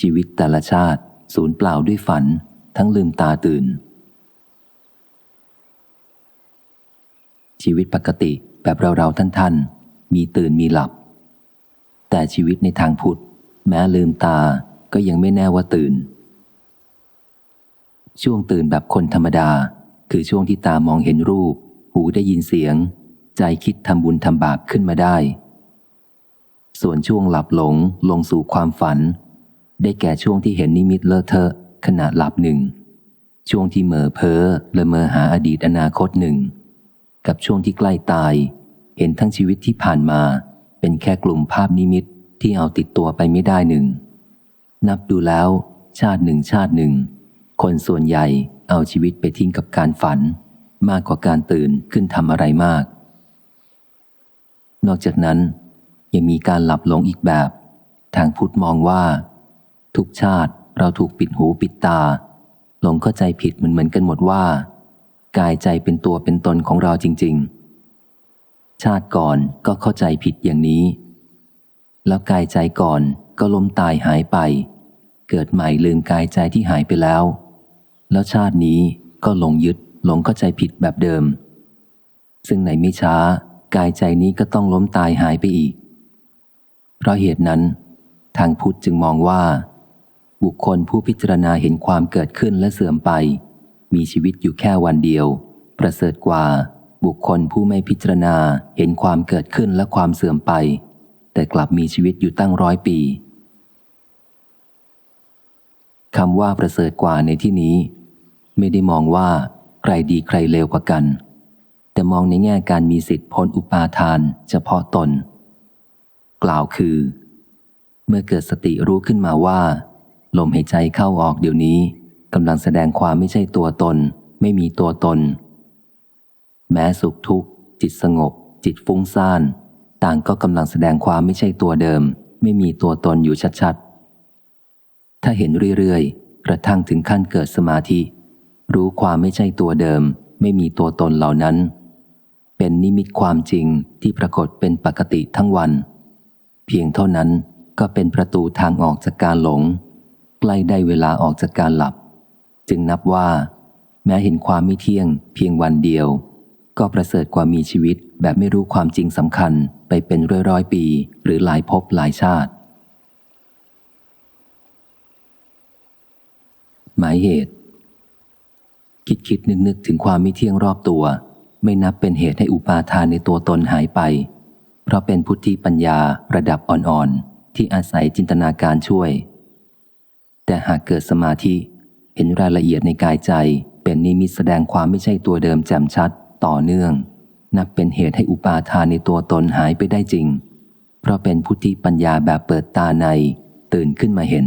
ชีวิตแต่ละชาติสูญเปล่าด้วยฝัน ทั้งลืมตาตื่น ชีวิตปกติแบบเราๆท่านๆ มีตื่นมีหลับ แต่ชีวิตในทางพุทธ แม้ลืมตาก็ยังไม่แน่ว่าตื่น ช่วงตื่นแบบคนธรรมดา คือช่วงที่ตามองเห็นรูป หูได้ยินเสียง ใจคิดทำบุญทำบาปขึ้นมาได้ ส่วนช่วงหลับหลงลงสู่ความฝัน ได้แก่ช่วงที่เห็นนิมิตเลอะเทอะขณะหลับหนึ่ง ช่วงที่เม่อเพ้อละเมอหาอดีตอนาคตหนึ่ง กับช่วงที่ใกล้ตาย เห็นทั้งชีวิตที่ผ่านมา เป็นแค่กลุ่มภาพนิมิตที่เอาติดตัวไปไม่ได้หนึ่ง นับดูแล้ว ชาติหนึ่งชาติหนึ่ง คนส่วนใหญ่เอาชีวิตไปทิ้งกับการฝัน มากกว่าการตื่นขึ้นทำอะไรมาก นอกจากนั้นยังมีการหลับหลงอีกแบบ ทางพุทธมองว่า ทุกชาติเราถูกปิดหูปิดตา หลงเข้าใจผิดเหมือนเหมือนกันหมดว่า กายใจเป็นตัวเป็นตนของเราจริง ๆ ชาติก่อนก็เข้าใจผิดอย่างนี้ แล้วกายใจก่อนก็ล้มตายหายไป เกิดใหม่ลืมกายใจที่หายไปแล้ว แล้วชาตินี้ก็หลงยึดหลงเข้าใจผิดแบบเดิม ซึ่งในไม่ช้า กายใจนี้ก็ต้องล้มตายหายไปอีก เพราะเหตุนั้น ทางพุทธจึงมองว่า บุคคลผู้พิจารณาเห็นความเกิดขึ้นและเสื่อมไป มีชีวิตอยู่แค่วันเดียว ประเสริฐกว่า บุคคลผู้ไม่พิจารณาเห็นความเกิดขึ้นและความเสื่อมไป แต่กลับมีชีวิตอยู่ตั้งร้อยปีคำว่าประเสริฐกว่าในที่นี้ ไม่ได้มองว่า ใครดีใครเลวกว่ากัน แต่มองในแง่การมีสิทธิพ้นอุปาทาน เฉพาะตน กล่าวคือ เมื่อเกิดสติรู้ขึ้นมาว่า ลมหายใจเข้าออกเดี๋ยวนี้กำลังแสดงความไม่ใช่ตัวตน ไม่มีตัวตน แม้สุขทุกข์ จิตสงบ จิตฟุ้งซ่าน ต่างก็กำลังแสดงความไม่ใช่ตัวเดิม ไม่มีตัวตนอยู่ชัดๆ ถ้าเห็นเรื่อยๆ กระทั่งถึงขั้นเกิดสมาธิ รู้ความไม่ใช่ตัวเดิม ไม่มีตัวตนเหล่านั้น เป็นนิมิตความจริงที่ปรากฏเป็นปกติทั้งวัน เพียงเท่านั้นก็เป็นประตูทางออกจากการหลง ใกล้ได้เวลาออกจากการหลับ จึงนับว่า แม้เห็นความไม่เที่ยง เพียงวันเดียว ก็ประเสริฐกว่ามีชีวิตแบบไม่รู้ความจริงสำคัญไปเป็นร้อยร้อยปี หรือหลายภพหลายชาติ หมายเหตุ คิดคิดนึกนึกถึงความไม่เที่ยงรอบตัว ไม่นับเป็นเหตุให้อุปาทานในตัวตนหายไป เพราะเป็นพุทธิปัญญาระดับอ่อนๆ ที่อาศัยจินตนาการช่วย แต่หากเกิดสมาธิ เห็นรายละเอียดในกายใจ เป็นนิมิตแสดงความไม่ใช่ตัวเดิมแจ่มชัด ต่อเนื่อง นับเป็นเหตุให้อุปาทานในตัวตนหายไปได้จริง เพราะเป็นพุทธิปัญญาแบบเปิดตาใน ตื่นขึ้นมาเห็น